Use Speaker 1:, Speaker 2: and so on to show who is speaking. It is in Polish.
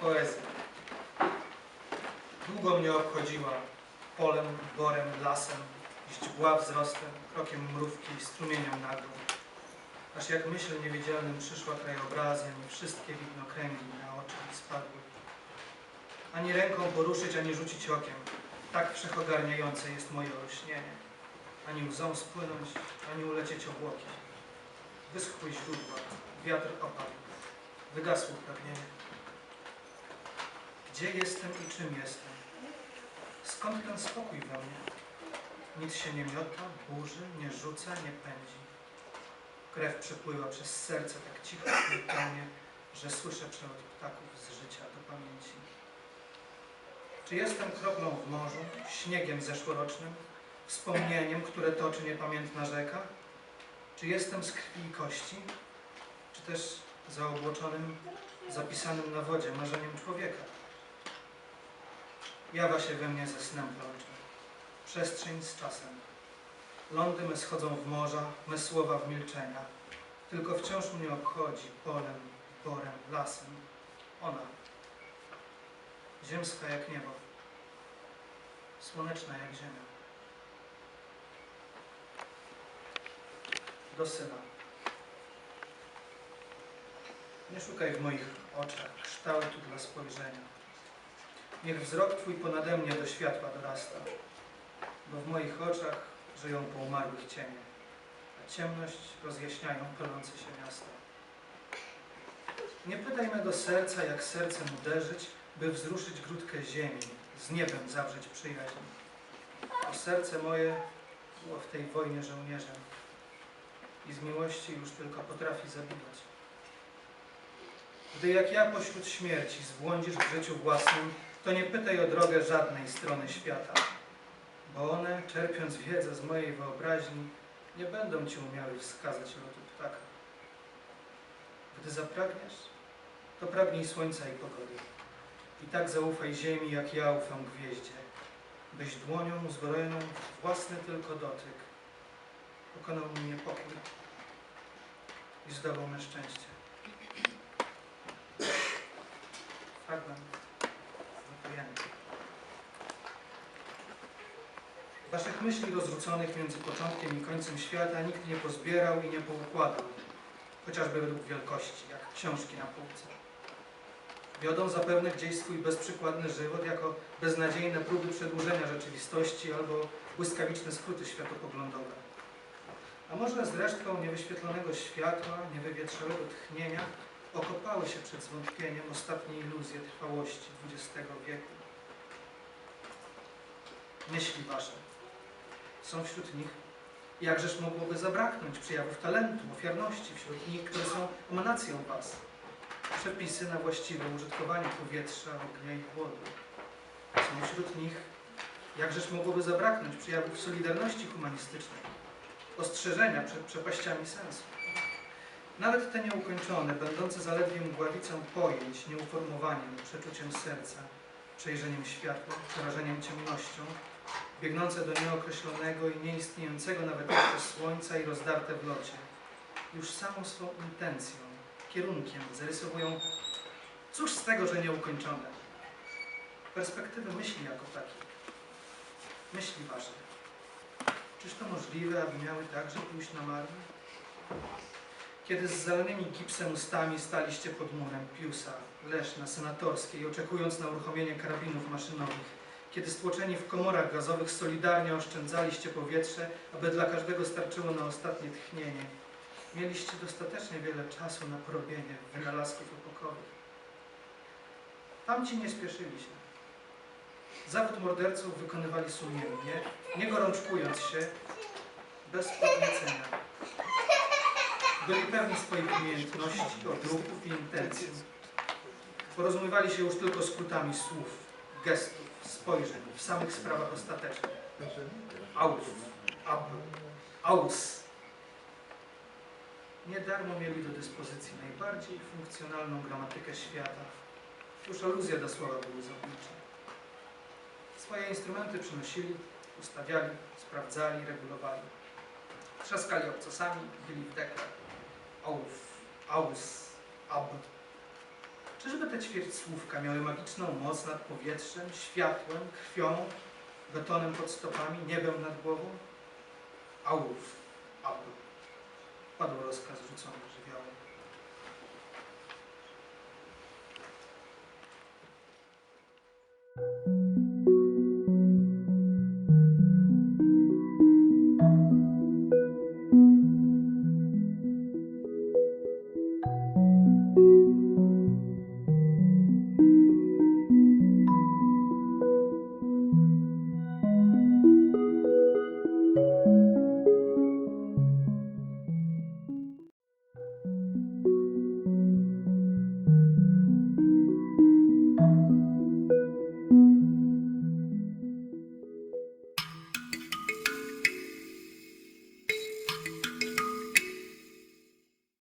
Speaker 1: Poezja. Długo mnie obchodziła, polem, borem, lasem, źdźbła wzrostem, krokiem mrówki strumieniem nagłym. Aż jak myśl niewidzialnym przyszła krajobrazem i wszystkie widnokręgi na oczy mi spadły. Ani ręką poruszyć, ani rzucić okiem. Tak wszechogarniające jest moje olśnienie. Ani łzą spłynąć, ani ulecieć obłoki. Wyschły źródła, wiatr opadł. Wygasło pragnienie. Gdzie jestem i czym jestem? Skąd ten spokój we mnie? Nic się nie miota, burzy, nie rzuca, nie pędzi. Krew przepływa przez serce tak cicho pełnie, że słyszę przelot ptaków z życia do pamięci. Czy jestem kroplą w morzu, śniegiem zeszłorocznym, wspomnieniem, które toczy niepamiętna rzeka? Czy jestem z krwi i kości? Czy też zaobłoczonym, zapisanym na wodzie marzeniem człowieka? Jawa się we mnie ze snem plącze. Przestrzeń z czasem. Lądy me schodzą w morza, me słowa w milczenia. Tylko wciąż mnie obchodzi polem, borem, lasem. Ona. Ziemska jak niebo. Słoneczna jak ziemia. Do syna. Nie szukaj w moich oczach kształtu dla spojrzenia. Niech wzrok Twój ponade mnie do światła dorasta, bo w moich oczach żyją po umarłych cienie, a ciemność rozjaśniają palące się miasta. Nie pytaj mego serca, jak sercem uderzyć, by wzruszyć grudkę ziemi, z niebem zawrzeć przyjaźń. Bo serce moje było w tej wojnie żołnierzem i z miłości już tylko potrafi zabijać. Gdy jak ja pośród śmierci zbłądzisz w życiu własnym, to nie pytaj o drogę żadnej strony świata, bo one, czerpiąc wiedzę z mojej wyobraźni, nie będą ci umiały wskazać lotu ptaka. Gdy zapragniesz, to pragnij słońca i pogody. I tak zaufaj ziemi, jak ja ufam gwieździe, byś dłonią uzbrojoną własny tylko dotyk pokonał mi niepokój i zdobył me szczęście. Fragment wypojęty. Waszych myśli rozrzuconych między początkiem i końcem świata nikt nie pozbierał i nie poukładał, chociażby według wielkości, jak książki na półce. Wiodą zapewne gdzieś swój bezprzykładny żywot jako beznadziejne próby przedłużenia rzeczywistości albo błyskawiczne skróty światopoglądowe. A może z resztką niewyświetlonego światła, niewywietrzałego tchnienia okopały się przed zwątpieniem ostatnie iluzje trwałości XX. Myśli wasze są wśród nich, jakżeż mogłoby zabraknąć przejawów talentu, ofiarności wśród nich, które są emanacją was. Przepisy na właściwe użytkowanie powietrza, ognia i chłodu. Są wśród nich, jakżeż mogłoby zabraknąć przejawów solidarności humanistycznej, ostrzeżenia przed przepaściami sensu. Nawet te nieukończone, będące zaledwie mgławicą pojęć, nieuformowaniem, przeczuciem serca, przejrzeniem światła, przerażeniem ciemnością, biegnące do nieokreślonego i nieistniejącego nawet jeszcze słońca i rozdarte w locie, już samą swą intencją, kierunkiem zarysowują, cóż z tego, że nieukończone, perspektywy myśli jako takiej, myśli wasze. Czyż to możliwe, aby miały także pójść na marne? Kiedy z zalanymi gipsem ustami staliście pod murem Piusa, Leszna, Senatorskiej, oczekując na uruchomienie karabinów maszynowych, kiedy stłoczeni w komorach gazowych solidarnie oszczędzaliście powietrze, aby dla każdego starczyło na ostatnie tchnienie, mieliście dostatecznie wiele czasu na porobienie wynalazków epokowych. Tamci nie spieszyli się. Zawód morderców wykonywali sumiennie, nie gorączkując się, bez podniecenia. Byli pewni swoich umiejętności, odruchów i intencji. Porozumiewali się już tylko skrótami słów, gestów, spojrzeń w samych sprawach ostatecznych. Aus, ab, aus. Nie darmo mieli do dyspozycji najbardziej funkcjonalną gramatykę świata. Już aluzje do słowa były zabójcze. Swoje instrumenty przynosili, ustawiali, sprawdzali, regulowali. Trzaskali obcasami, bili w dekle. Auf, aus, ab. Czyżby te ćwierćsłówka miały magiczną moc nad powietrzem, światłem, krwią, betonem pod stopami, niebem nad głową? Aurów, aurów. Padł rozkaz rzucony żywiołem.